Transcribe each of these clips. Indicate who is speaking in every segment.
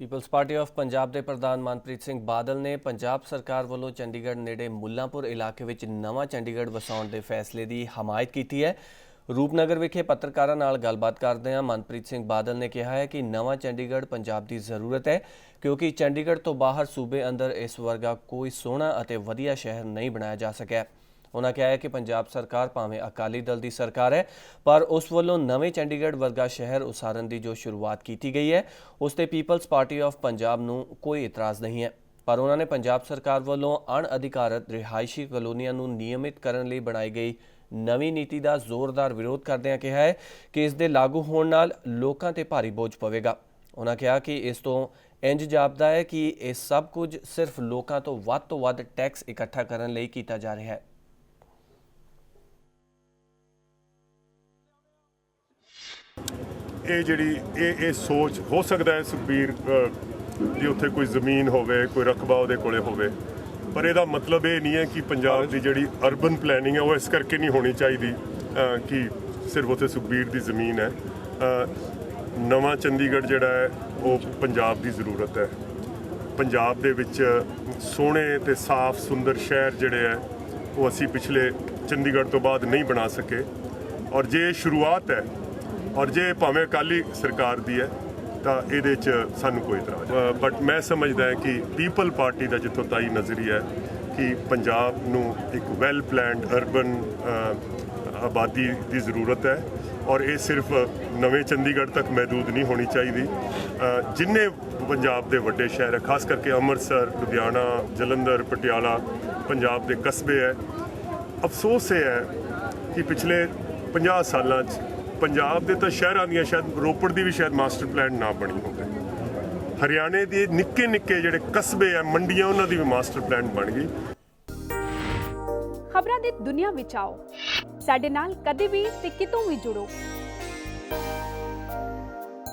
Speaker 1: People's party of Punjab ਦੇ ਪ੍ਰਧਾਨ ਮਨਪ੍ਰੀਤ ਸਿੰਘ ਬਾਦਲ ਨੇ ਪੰਜਾਬ ਸਰਕਾਰ ਵੱਲੋਂ ਚੰਡੀਗੜ੍ਹ ਨੇੜੇ ਮੁੱਲਾਂਪੁਰ ਇਲਾਕੇ ਵਿੱਚ ਨਵਾਂ ਚੰਡੀਗੜ੍ਹ ਵਸਾਉਣ ਦੇ ਫੈਸਲੇ ਦੀ ਹਮਾਇਤ ਕੀਤੀ ਹੈ। ਰੂਪਨਗਰ ਵਿਖੇ ਪੱਤਰਕਾਰਾਂ ਨਾਲ ਗੱਲਬਾਤ ਕਰਦਿਆਂ ਮਨਪ੍ਰੀਤ ਸਿੰਘ ਬਾਦਲ ਨੇ ਕਿਹਾ ਹੈ ਕਿ ਨਵਾਂ ਚੰਡੀਗੜ੍ਹ ਪੰਜਾਬ ਦੀ ਜ਼ਰੂਰਤ ਹੈ, ਕਿਉਂਕਿ ਚੰਡੀਗੜ੍ਹ ਤੋਂ ਬਾਹਰ ਸੂਬੇ ਅੰਦਰ ਇਸ ਵਰਗਾ ਕੋਈ ਸੋਹਣਾ ਅਤੇ ਵਧੀਆ ਸ਼ਹਿਰ ਨਹੀਂ ਬਣਾਇਆ ਜਾ ਸਕਿਆ। ਉਹਨਾਂ ਕਿਹਾ ਹੈ ਕਿ ਪੰਜਾਬ ਸਰਕਾਰ ਭਾਵੇਂ ਅਕਾਲੀ ਦਲ ਦੀ ਸਰਕਾਰ ਹੈ, ਪਰ ਉਸ ਵੱਲੋਂ ਨਵੇਂ ਚੰਡੀਗੜ੍ਹ ਵਰਗਾ ਸ਼ਹਿਰ ਉਸਾਰਨ ਦੀ ਜੋ ਸ਼ੁਰੂਆਤ ਕੀਤੀ ਗਈ ਹੈ, ਉਸ ਤੇ ਪੀਪਲਜ਼ ਪਾਰਟੀ ਆਫ ਪੰਜਾਬ ਨੂੰ ਕੋਈ ਇਤਰਾਜ਼ ਨਹੀਂ ਹੈ। ਪਰ ਉਹਨਾਂ ਨੇ ਪੰਜਾਬ ਸਰਕਾਰ ਵੱਲੋਂ ਅਣਅਧਿਕਾਰਤ ਰਿਹਾਇਸ਼ੀ ਕਲੋਨੀਆਂ ਨੂੰ ਨਿਯਮਿਤ ਕਰਨ ਲਈ ਬਣਾਈ ਗਈ ਨਵੀਂ ਨੀਤੀ ਦਾ ਜ਼ੋਰਦਾਰ ਵਿਰੋਧ ਕਰਦਿਆਂ ਕਿਹਾ ਹੈ ਕਿ ਇਸ ਦੇ ਲਾਗੂ ਹੋਣ ਨਾਲ ਲੋਕਾਂ ਤੇ ਭਾਰੀ ਬੋਝ ਪਵੇਗਾ। ਉਹਨਾਂ ਕਿਹਾ ਕਿ ਇਸ ਤੋਂ ਇੰਜ ਜਾਪਦਾ ਹੈ ਕਿ ਇਹ ਸਭ ਕੁਝ ਸਿਰਫ ਲੋਕਾਂ ਤੋਂ ਵੱਧ ਤੋਂ ਵੱਧ ਟੈਕਸ ਇਕੱਠਾ ਕਰਨ ਲਈ ਕੀਤਾ ਜਾ ਰਿਹਾ ਹੈ।
Speaker 2: ਇਹ ਜਿਹੜੀ ਇਹ ਇਹ ਸੋਚ ਹੋ ਸਕਦਾ ਹੈ ਸੁਖਬੀਰ ਅ, ਦੀ ਉੱਥੇ ਕੋਈ ਜ਼ਮੀਨ ਹੋਵੇ ਕੋਈ ਰਕਬਾ ਉਹਦੇ ਕੋਲੇ ਹੋਵੇ। ਪਰ ਇਹਦਾ ਮਤਲਬ ਇਹ ਨਹੀਂ ਹੈ ਕਿ ਪੰਜਾਬ ਦੀ ਜਿਹੜੀ ਅਰਬਨ ਪਲੈਨਿੰਗ ਹੈ ਉਹ ਇਸ ਕਰਕੇ ਨਹੀਂ ਹੋਣੀ ਚਾਹੀਦੀ ਕਿ ਸਿਰਫ ਉੱਥੇ ਸੁਖਬੀਰ ਦੀ ਜ਼ਮੀਨ ਹੈ। ਨਵਾਂ ਚੰਡੀਗੜ੍ਹ ਜਿਹੜਾ ਹੈ ਉਹ ਪੰਜਾਬ ਦੀ ਜ਼ਰੂਰਤ ਹੈ। ਪੰਜਾਬ ਦੇ ਵਿੱਚ ਸੋਹਣੇ ਤੇ ਸਾਫ਼ ਸੁੰਦਰ ਸ਼ਹਿਰ ਜਿਹੜੇ ਹੈ ਉਹ ਅਸੀਂ ਪਿਛਲੇ ਚੰਡੀਗੜ੍ਹ ਤੋਂ ਬਾਅਦ ਨਹੀਂ ਬਣਾ ਸਕੇ। ਔਰ ਜੇ ਇਹ ਸ਼ੁਰੂਆਤ ਹੈ ਔਰ ਜੇ ਭਾਵੇਂ ਅਕਾਲੀ ਸਰਕਾਰ ਦੀ ਹੈ, ਤਾਂ ਇਹਦੇ 'ਚ ਸਾਨੂੰ ਕੋਈ ਇਤਰਾਜ਼ ਬਟ ਮੈਂ ਸਮਝਦਾ ਕਿ ਪੀਪਲ ਪਾਰਟੀ ਦਾ ਜਿੱਥੋਂ ਤਾਈ ਨਜ਼ਰੀਆ ਹੈ ਕਿ ਪੰਜਾਬ ਨੂੰ ਇੱਕ ਵੈਲ ਪਲਾਨਡ ਅਰਬਨ ਆਬਾਦੀ ਦੀ ਜ਼ਰੂਰਤ ਹੈ ਔਰ ਇਹ ਸਿਰਫ ਨਵੇਂ ਚੰਡੀਗੜ੍ਹ ਤੱਕ ਮਹਦੂਦ ਨਹੀਂ ਹੋਣੀ ਚਾਹੀਦੀ। ਜਿੰਨੇ ਪੰਜਾਬ ਦੇ ਵੱਡੇ ਸ਼ਹਿਰ ਹੈ, ਖਾਸ ਕਰਕੇ ਅੰਮ੍ਰਿਤਸਰ, ਲੁਧਿਆਣਾ, ਜਲੰਧਰ, ਪਟਿਆਲਾ, ਪੰਜਾਬ ਦੇ ਕਸਬੇ ਹੈ, ਅਫਸੋਸ ਇਹ ਹੈ ਕਿ ਪਿਛਲੇ 50 ਸਾਲਾਂ 'ਚ ਪੰਜਾਬ ਦੇ ਤਾਂ ਸ਼ਹਿਰਾਂ ਦੀਆਂ ਸ਼ਾਇਦ ਰੋਪੜ ਦੀ ਵੀ ਸ਼ਾਇਦ ਮਾਸਟਰ ਪਲਾਨ ਨਾ ਬਣੀ ਹੋਵੇ। ਹਰਿਆਣੇ ਦੇ ਨਿੱਕੇ ਨਿੱਕੇ ਜਿਹੜੇ ਕਸਬੇ ਆ, ਮੰਡੀਆਂ, ਉਹਨਾਂ ਦੀ ਵੀ ਮਾਸਟਰ ਪਲਾਨ ਬਣ ਗਈ।
Speaker 3: ਖਬਰਾਂ ਦੀ ਦੁਨੀਆ ਵਿੱਚ ਆਓ। ਸਾਡੇ ਨਾਲ ਕਦੇ ਵੀ ਤੇ ਕਿਤੋਂ ਵੀ ਜੁੜੋ।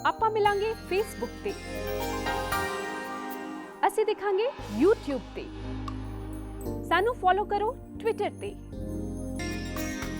Speaker 3: ਆਪਾਂ ਮਿਲਾਂਗੇ ਫੇਸਬੁੱਕ ਤੇ। ਅਸੀਂ ਦਿਖਾਂਗੇ YouTube ਤੇ। ਸਾਨੂੰ ਫੋਲੋ ਕਰੋ Twitter ਤੇ।